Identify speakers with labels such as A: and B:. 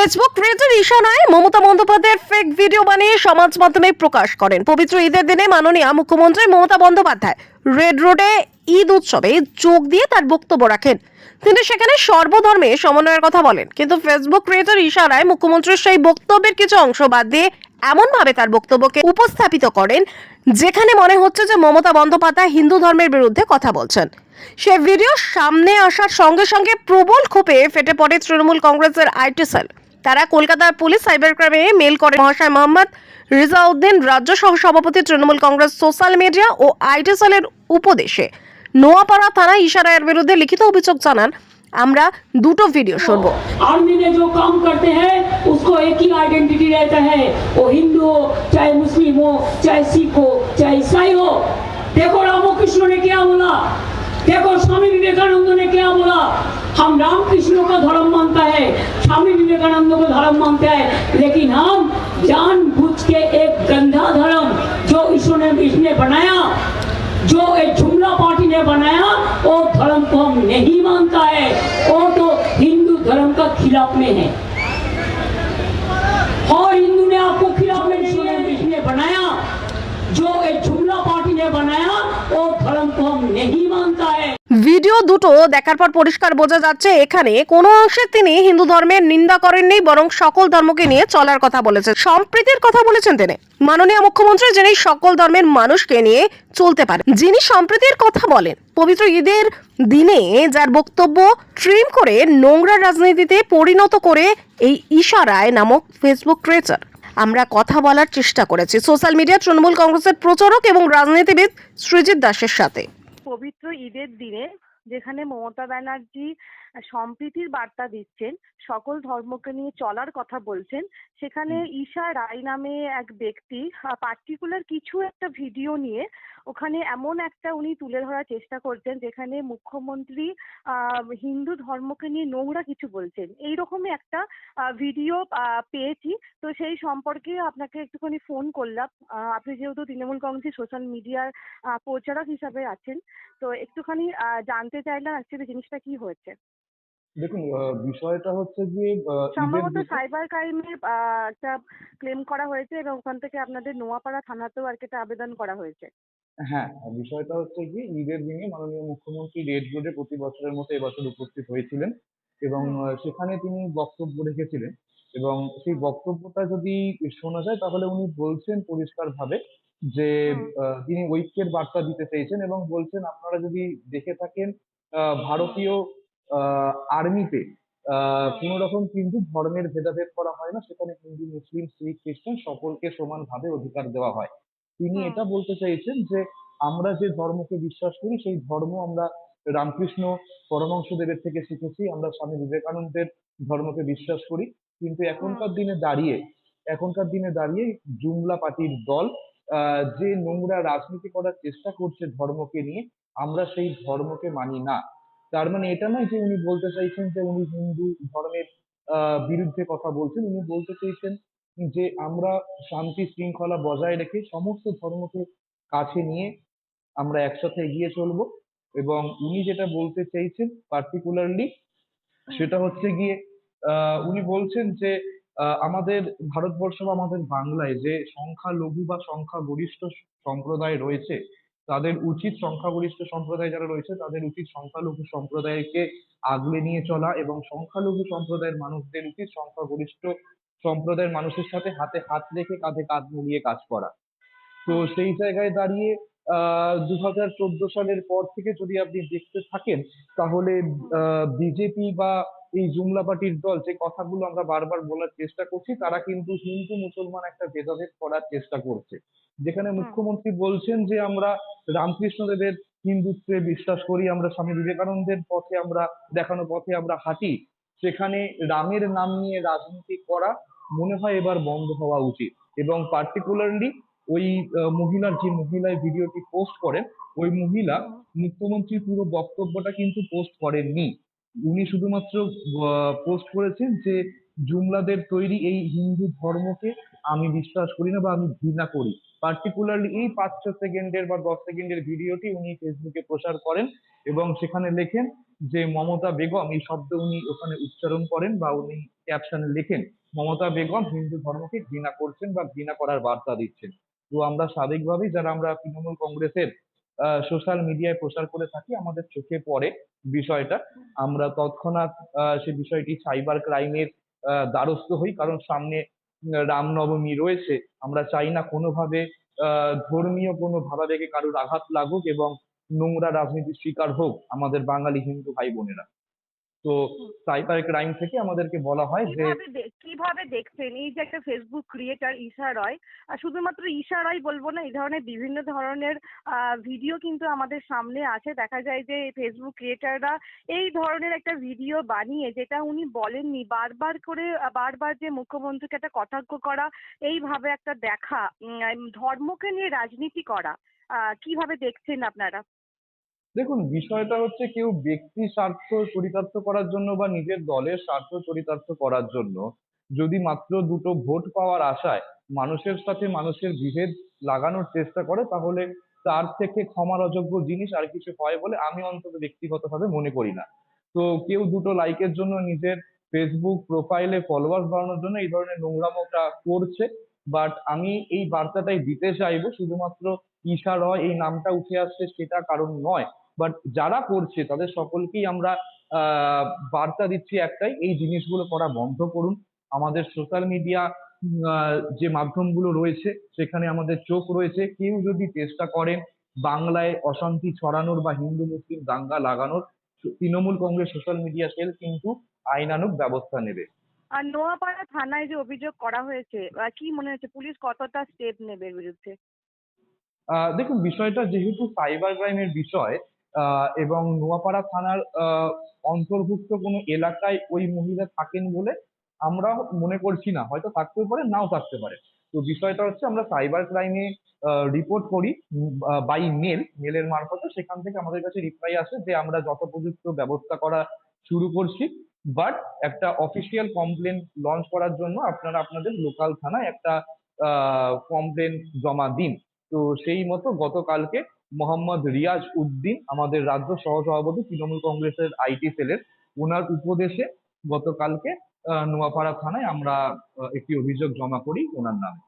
A: Facebook creator ঈশানায় Mamata বন্দ্যোপাধ্যায়ের fake video বানিয়ে সমাজ মাধ্যমে প্রকাশ করেন। পবিত্র ঈদের দিনে মাননীয় মুখ্যমন্ত্রী মমতা বন্দ্যোপাধ্যায় রেড রোডে ঈদ উৎসবে যোগ দিয়ে তার বক্তব্য রাখেন। তিনি সেখানে সর্বধর্মে সমন্বয়ের কথা বলেন। কিন্তু ফেসবুক ক্রিয়েটর ইশারায় মুখ্যমন্ত্রীর সেই বক্তব্যের কিছু অংশ বাদ দিয়ে এমনভাবে তার বক্তব্যকে উপস্থাপিত করেন, যেখানে মনে হচ্ছে যে মমতা বন্দ্যোপাধ্যায় হিন্দু ধর্মের বিরুদ্ধে কথা বলছেন। সে ভিডিও সামনে আসার সঙ্গে সঙ্গে প্রবল ক্ষোভে ফেটে পড়ে তৃণমূল কংগ্রেসের আইটি সেল। তারা কলকাতার পুলিশ সাইবার ক্রাইমে মেল করে মহাশয় মোহাম্মদ রিজাউদ্দিন রাজ্য সহ সভাপতি তৃণমূল কংগ্রেস সোশ্যাল মিডিয়া ও আইটি সেলের উপদেশে নোয়াপাড়া থানা ইশারায়ের বিরুদ্ধে লিখিত অভিযোগ জানান আমরা দুটো ভিডিও শুনবো
B: आर्मी में जो काम करते हैं उसको एक ही आइडेंटिटी रहता है वो हिंदू हो चाहे मुस्लिम हो चाहे सिख हो चाहे ईसाई हो देखो रामकृष्ण ने क्या बोला देखो स्वामी विवेकानंद ने क्या बोला विवेकानंद को धर्म मानता है लेकिन हम जानबूझ के एक गंदा धर्म जो ईश्वर ने इसने बनाया, जो एक जुमला पार्टी ने बनाया, वो धर्म को हम नहीं मानता है। वो तो हिंदू धर्म का खिलाफ में है। और हिंदू ने आपको खिलाफ में नहीं है इसने बनाया, जो एक जुमला पार्टी ने बनाया, वो धर्म को हम नहीं
A: ভিডিও দুটো দেখার পর পরিষ্কার বোঝা যাচ্ছে, এখানে কোনো অংশে তিনি হিন্দু ধর্মের নিন্দা করেননি বরং সকল ধর্মকে নিয়ে চলার কথা বলেছেন। সম্প্রীতির কথা বলেছেন তিনি। মাননীয় মুখ্যমন্ত্রী, যিনি সকল ধর্মের মানুষকে নিয়ে চলতে পারেন, যিনি সম্প্রীতির কথা বলেন, পবিত্র ঈদের দিনে যার বক্তব্য ট্রিম করে নোংরা রাজনীতিতে পরিণত করে এই ইশারায় নামক ফেসবুক ক্রিয়েটার আমরা কথা বলার চেষ্টা করেছি। সোশ্যাল মিডিয়া তৃণমূল কংগ্রেসের প্রচারক এবং রাজনীতিবিদ সৃজিত দাসের সাথে।
C: পবিত্র ঈদের দিনে যেখানে মমতা ব্যানার্জি সম্প্রীতির বার্তা দিচ্ছেন সকল ধর্মকে নিয়ে চলার কথা বলছেন। সেখানে ঈশা রায় নামে এক ব্যক্তি পার্টিকুলার কিছু একটা ভিডিও নিয়ে ওখানে এমন একটা উনি তুলে ধরার চেষ্টা করছেন যেখানে মুখ্যমন্ত্রী হিন্দু ধর্মকে নিয়ে নোংরা কিছু বলছেন। এইরকমই একটা ভিডিও পেয়েছি। তো সেই সম্পর্কে আপনাকে একটুখানি ফোন করলাম। আপনি যেহেতু তৃণমূল কংগ্রেসের সোশ্যাল মিডিয়ার প্রচারক হিসাবে আছেন তো একটুখানি জানতে চাইলাম অ্যাকচুয়ালি জিনিসটা কি হয়েছে।
D: দেখুন বিষয়টা হচ্ছে যে
C: সম্ভবত সাইবার ক্রাইমে একটা ক্লেম করা হয়েছে এবং ওখান থেকে আপনাদের নোয়াপাড়া থানাতেও আর কি একটা আবেদন করা হয়েছে।
D: হ্যাঁ বিষয়টা হচ্ছে কি ঈদের দিনে মাননীয় মুখ্যমন্ত্রী রেড রোডে প্রতি বছরের মতো এবছর উপস্থিত হয়েছিলেন এবং সেখানে তিনি বক্তব্য রেখেছিলেন এবং সেই বক্তব্যটা যদি শোনা যায় তাহলে উনি বলছেন পরিষ্কারভাবে যে তিনি ঐক্যের বার্তা দিতে চেয়েছেন এবং বলছেন আপনারা যদি দেখে থাকেন আহ, ভারতীয় আর্মিতে কোনো রকম কিন্তু ধর্মের ভেদাভেদ করা হয় না সেখানে হিন্দু মুসলিম শিখ খ্রিস্টান সকলকে সমানভাবে অধিকার দেওয়া হয়। তিনি এটা বলতে চাইছেন যে আমরা যে ধর্মকে বিশ্বাস করি সেই ধর্ম আমরা রামকৃষ্ণ পরমহংসদেবের থেকে শিখেছি আমরা স্বামী বিবেকানন্দের ধর্মকে বিশ্বাস করি। কিন্তু এখনকার দিনে দাঁড়িয়ে এখনকার দিনে দাঁড়িয়ে জুমলা পার্টির দল আহ, যে নোংরা রাজনীতি করার চেষ্টা করছে ধর্মকে নিয়ে আমরা সেই ধর্মকে মানি না। তার মানে এটা নয় যে উনি বলতে চাইছেন যে উনি হিন্দু ধর্মের আহ, বিরুদ্ধে কথা বলছেন। উনি বলতে চাইছেন যে আমরা শান্তি শৃঙ্খলা বজায় রেখে সমস্ত ধর্মকে কাছে নিয়ে আমরা একসাথে এগিয়ে চলবো। এবং উনি যেটা বলতে চাইছেন পার্টিকুলারলি সেটা হচ্ছে গিয়ে আহ, উনি বলছেন যে আহ, আমাদের ভারতবর্ষ বা আমাদের বাংলায় যে সংখ্যালঘু বা সংখ্যাগরিষ্ঠ সম্প্রদায় রয়েছে তাদের উচিত সংখ্যাগরিষ্ঠ সম্প্রদায় যারা রয়েছে, তাদের উচিত সংখ্যালঘু সম্প্রদায়কে আগলে নিয়ে চলা এবং সংখ্যালঘু সম্প্রদায়ের মানুষদের উচিত সংখ্যাগরিষ্ঠ সম্প্রদায়ের মানুষের সাথে হাতে হাত রেখে কাঁধে কাঁধ মিলিয়ে কাজ করা। তো সেই জায়গায় দাঁড়িয়ে দু হাজার চোদ্দ সালের পর থেকে যদি আপনি দেখতে থাকেন তাহলে বিজেপি বা এই জুমলা পার্টির দল যে কথাগুলো আমরা বারবার বলার চেষ্টা করছি তারা কিন্তু হিন্দু মুসলমান একটা ভেদাভেদ করার চেষ্টা করছে। যেখানে মুখ্যমন্ত্রী বলছেন যে আমরা রামকৃষ্ণদেবের হিন্দুত্বে বিশ্বাস করি আমরা স্বামী বিবেকানন্দের পথে আমরা দেখানো পথে আমরা হাঁটি। সেখানে রামের নাম নিয়ে রাজনীতি করা মনে হয় এবার বন্ধ হওয়া উচিত। এবং পার্টিকুলারলি ওই মহিলার যে মহিলায় ভিডিওটি পোস্ট করেন ওই মহিলা মুখ্যমন্ত্রীর পুরো বক্তব্যটা কিন্তু পোস্ট করেননি। উনি শুধুমাত্র পোস্ট করেছেন যে জুমলাদের তৈরি এই হিন্দু ধর্মকে আমি বিশ্বাস করি না বা আমি ঘৃণা করি। পার্টিকুলারলি এই পাঁচ ছ সেকেন্ডের বা দশ সেকেন্ডের ভিডিওটি উনি ফেসবুকে প্রচার করেন এবং সেখানে লেখেন যে মমতা বেগম এই শব্দ উনি ওখানে উচ্চারণ করেন বা উনি ক্যাপশনে লেখেন মমতা বেগম হিন্দু ধর্মকে ঘৃণা করছেন বা ঘৃণা করার বার্তা দিচ্ছেন। তো আমরা স্বাভাবিকভাবেই যারা আমরা তৃণমূল কংগ্রেসের সোশ্যাল মিডিয়ায় প্রচার করে থাকি, আমাদের চোখে পড়ে বিষয়টা। আমরা তৎক্ষণাৎ সে বিষয়টি সাইবার ক্রাইমের দ্বারস্থ হই, কারণ সামনে রামনবমী রয়েছে। আমরা চাই না কোনোভাবে ধর্মীয় কোনো ভাবাবেগে কারোর আঘাত লাগুক এবং নোংরা রাজনীতির শিকার হোক আমাদের বাঙালি হিন্দু ভাই বোনেরা তো সাইবার ক্রাইম থেকে আমাদেরকে বলা হয় যে
C: কীভাবে দেখছেন? এই যে একটা ফেসবুক ক্রিয়েটার ঈশা রয় আর শুধুমাত্র ঈশা রয় বলব না এই ধরনের বিভিন্ন ধরনের ভিডিও কিন্তু আমাদের সামনে আসে দেখা যায় যে ফেসবুক ক্রিয়েটাররা এই ধরনের একটা ভিডিও বানিয়ে যেটা উনি বলেননি বারবার করে বারবার যে মুখ্যমন্ত্রীকে একটা কটাক্ষ করা এইভাবে একটা দেখা ধর্মকে নিয়ে রাজনীতি করা আহ, কীভাবে দেখছেন আপনারা?
D: দেখুন, বিষয়টা হচ্ছে কেউ ব্যক্তি স্বার্থ চরিতার্থ করার জন্য বা নিজের দলের স্বার্থ চরিতার্থ করার জন্য যদি মাত্র দুটো ভোট পাওয়ার আশায় মানুষের সাথে মানুষের বিভেদ লাগানোর চেষ্টা করে, তাহলে তার থেকে ক্ষমার অযোগ্য জিনিস আর কিছু হয় বলে আমি অন্তত ব্যক্তিগতভাবে মনে করি না। তো কেউ দুটো লাইকের জন্য নিজের ফেসবুক প্রোফাইলে ফলোয়ার্স বাড়ানোর জন্য এই ধরনের নোংরামোটা করছে। বাট আমি এই বার্তাটাই দিতে চাইব শুধুমাত্র ঈশা রয় এই নামটা উঠে আসছে সেটা কারণ নয়। বাট যারা করছে তাদের সকলকেই আমরা আহ, বার্তা দিচ্ছি একটাই এই জিনিসগুলো করা বন্ধ করুন। আমাদের সোশ্যাল মিডিয়া যে মাধ্যমগুলো রয়েছে সেখানে আমাদের চোখ রয়েছে। কেউ যদি চেষ্টা করেন বাংলায় অশান্তি ছড়ানোর বা হিন্দু মুসলিম দাঙ্গা লাগানোর Trinamool Congress social media cell কিন্তু আইনানুগ ব্যবস্থা নেবে।
C: আর নোয়াপাড়া থানায় যে অভিযোগ করা হয়েছে কি মনে হচ্ছে? পুলিশ কতটা স্টেপ নেবে এর বিরুদ্ধে?
D: দেখুন, বিষয়টা যেহেতু সাইবার ক্রাইমের বিষয় এবং নোয়াপাড়া থানার অন্তর্ভুক্ত কোনো এলাকায় ওই মহিলা থাকেন বলে আমরা মনে করছি না। হয়তো থাকতেও পারে, নাও থাকতে পারে। তো বিষয়টা হচ্ছে, আমরা সাইবার ক্রাইমে রিপোর্ট করি বাই মেল মেলের মারফতে। সেখান থেকে আমাদের কাছে রিপ্লাই আসে যে, আমরা যথোপযুক্ত ব্যবস্থা করা শুরু করছি। বাট একটা অফিসিয়াল কমপ্লেন লঞ্চ করার জন্য আপনারা আপনাদের লোকাল থানায় একটা কমপ্লেন জমা দিন। তো সেই মতো গতকালকে মোহাম্মদ রিয়াজ উদ্দিন আমাদের রাজ্য সহসভাপতি তৃণমূল কংগ্রেসের আইটি সেলের ওনার উপদেশে গতকালকে নোয়াপাড়া থানায় আমরা একটি অভিযোগ জমা করি ওনার নামে।